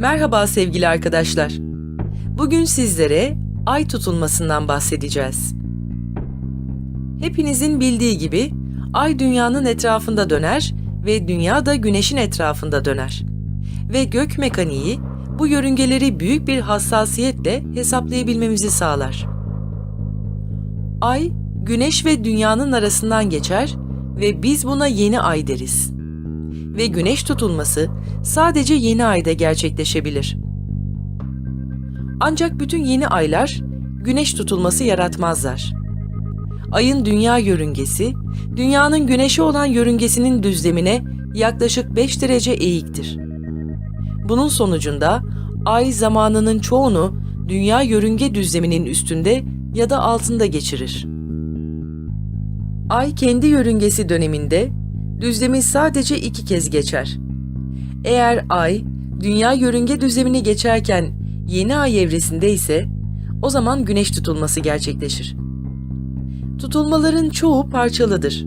Merhaba sevgili arkadaşlar. Bugün sizlere ay tutulmasından bahsedeceğiz. Hepinizin bildiği gibi ay dünyanın etrafında döner ve dünya da güneşin etrafında döner. Ve gök mekaniği bu yörüngeleri büyük bir hassasiyetle hesaplayabilmemizi sağlar. Ay, güneş ve dünyanın arasından geçer ve biz buna yeni ay deriz. Ve güneş tutulması sadece yeni ayda gerçekleşebilir. Ancak bütün yeni aylar güneş tutulması yaratmazlar. Ayın dünya yörüngesi, dünyanın güneşe olan yörüngesinin düzlemine yaklaşık 5 derece eğiktir. Bunun sonucunda ay zamanının çoğunu dünya yörünge düzleminin üstünde ya da altında geçirir. Ay kendi yörüngesi döneminde düzlemi sadece iki kez geçer. Eğer ay dünya yörünge düzlemini geçerken yeni ay evresinde ise o zaman güneş tutulması gerçekleşir. Tutulmaların çoğu parçalıdır.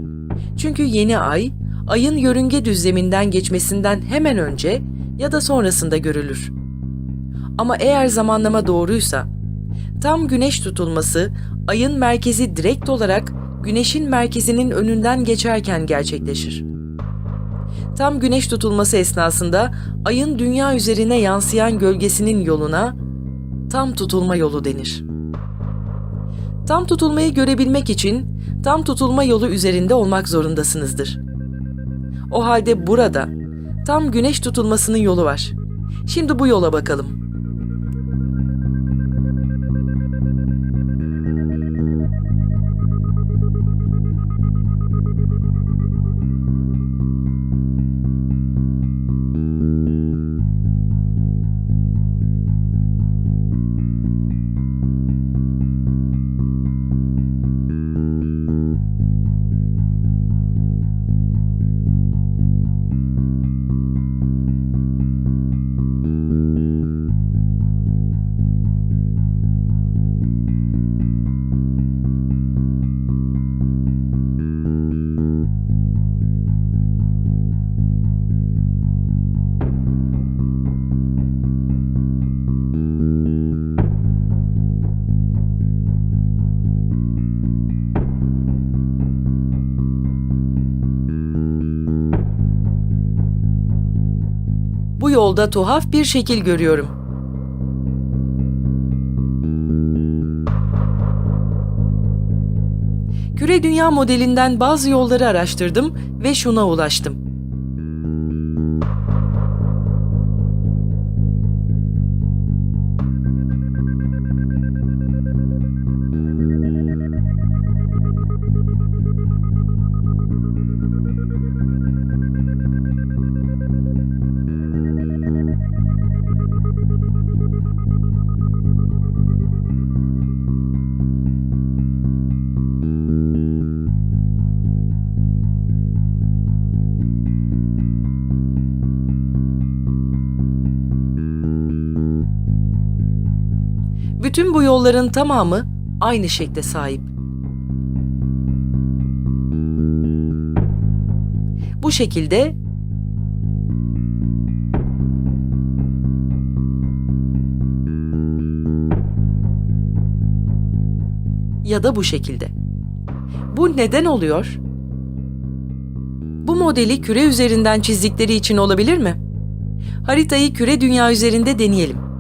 Çünkü yeni ay ayın yörünge düzleminden geçmesinden hemen önce ya da sonrasında görülür. Ama eğer zamanlama doğruysa tam güneş tutulması ayın merkezi direkt olarak güneşin merkezinin önünden geçerken gerçekleşir. Tam güneş tutulması esnasında ayın dünya üzerine yansıyan gölgesinin yoluna tam tutulma yolu denir. Tam tutulmayı görebilmek için tam tutulma yolu üzerinde olmak zorundasınızdır. O halde burada tam güneş tutulmasının yolu var. Şimdi bu yola bakalım. Yolda tuhaf bir şekil görüyorum. Küre dünya modelinden bazı yolları araştırdım ve şuna ulaştım. Bu yolların tamamı aynı şekle sahip. Bu şekilde ya da bu şekilde. Bu neden oluyor? Bu modeli küre üzerinden çizdikleri için olabilir mi? Haritayı küre dünya üzerinde deneyelim.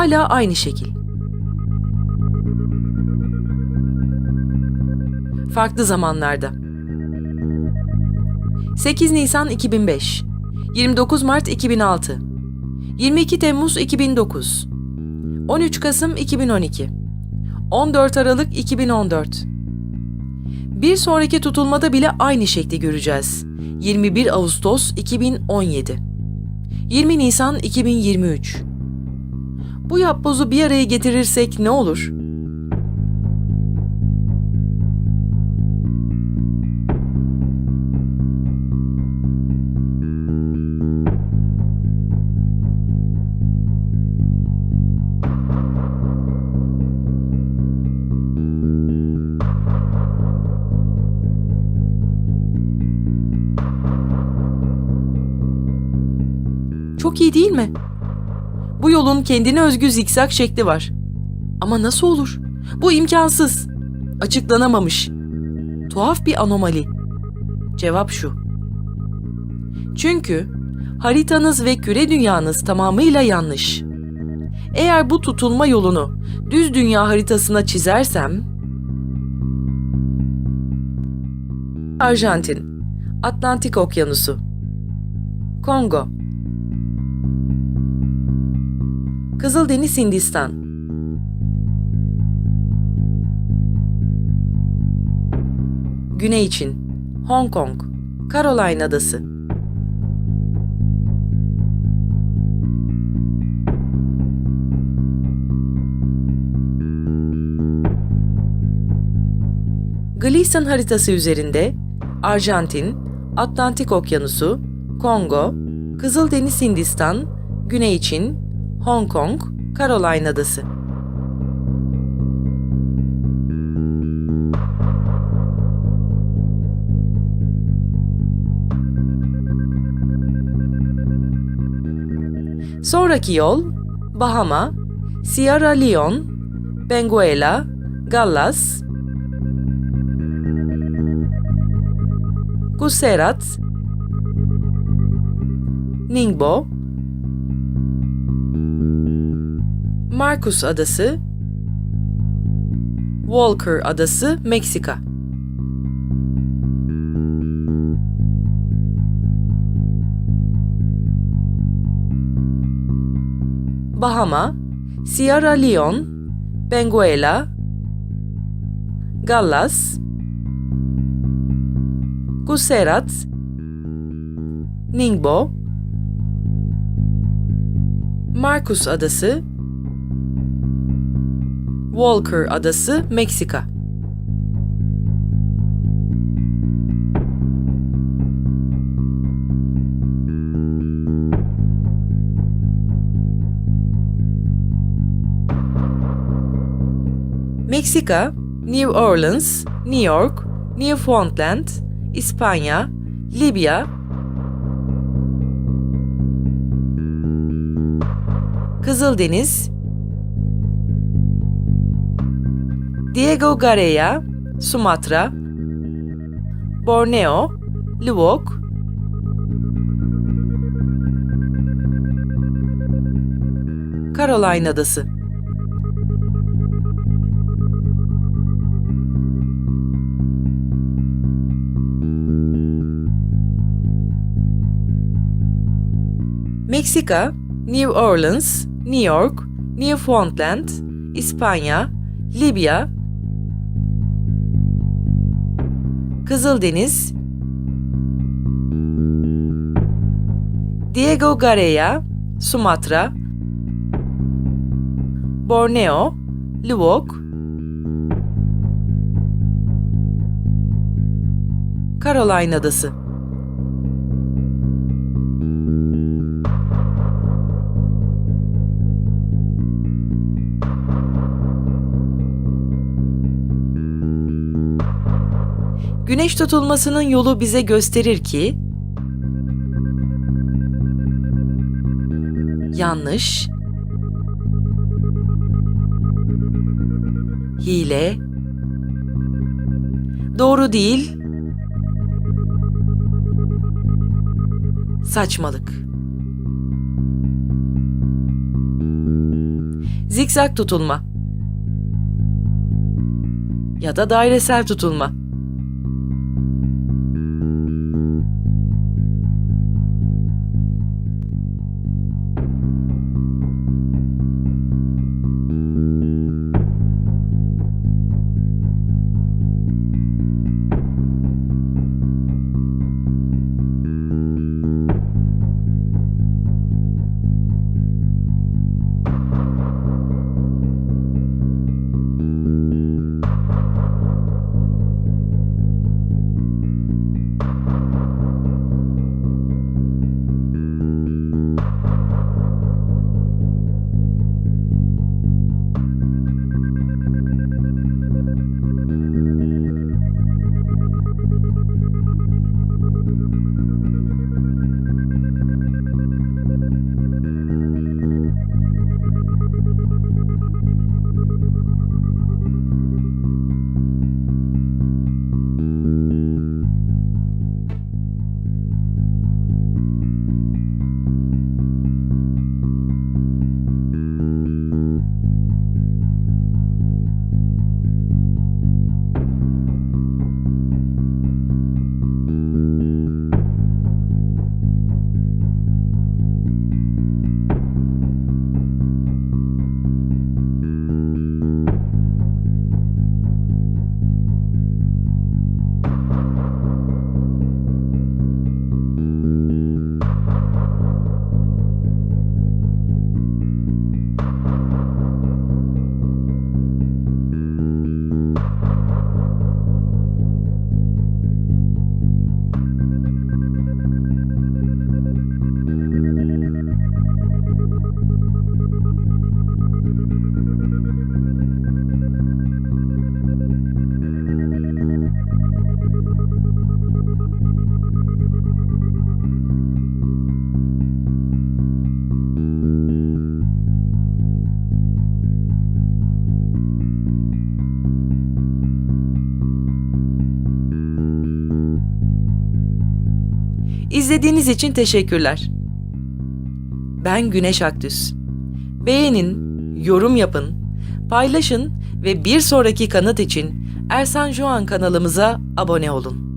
Hala aynı şekil. Farklı zamanlarda. 8 Nisan 2005 29 Mart 2006 22 Temmuz 2009 13 Kasım 2012 14 Aralık 2014 Bir sonraki tutulmada bile aynı şekli göreceğiz. 21 Ağustos 2017 20 Nisan 2023 bu yapbozu bir araya getirirsek ne olur? Çok iyi değil mi? Bu yolun kendine özgü zikzak şekli var. Ama nasıl olur? Bu imkansız. Açıklanamamış. Tuhaf bir anomali. Cevap şu. Çünkü haritanız ve küre dünyanız tamamıyla yanlış. Eğer bu tutulma yolunu düz dünya haritasına çizersem Arjantin, Atlantik Okyanusu, Kongo, Kızıldeniz Hindistan, Güney Çin, Hong Kong, Caroline Adası, Gleason haritası üzerinde Arjantin, Atlantik Okyanusu, Kongo, Kızıldeniz Hindistan, Güney Çin, Hong Kong, Caroline Adası. Sonraki yol Bahama, Sierra Leone, Benguela, Gallas, Guserat, Ningbo, Marcus Adası, Walker Adası, Meksika. Bahama, Sierra Leone, Benguela, Gallas, Guserat, Ningbo, Marcus Adası, Walker Adası, Meksika. Meksika, New Orleans, New York, Newfoundland, İspanya, Libya, Kızıldeniz, Diego Garcia, Sumatra, Borneo, Luwok, Caroline Adası. Meksika, New Orleans, New York, Newfoundland, İspanya, Libya, Kızıldeniz, Diego Garcia, Sumatra, Borneo, Luwok, Caroline Adası. Güneş tutulmasının yolu bize gösterir ki yanlış, hile, doğru değil, saçmalık. Zikzak tutulma ya da dairesel tutulma. İzlediğiniz için teşekkürler. Ben Güneş Aktüs. Beğenin, yorum yapın, paylaşın ve bir sonraki kanıt için Ersan Juan kanalımıza abone olun.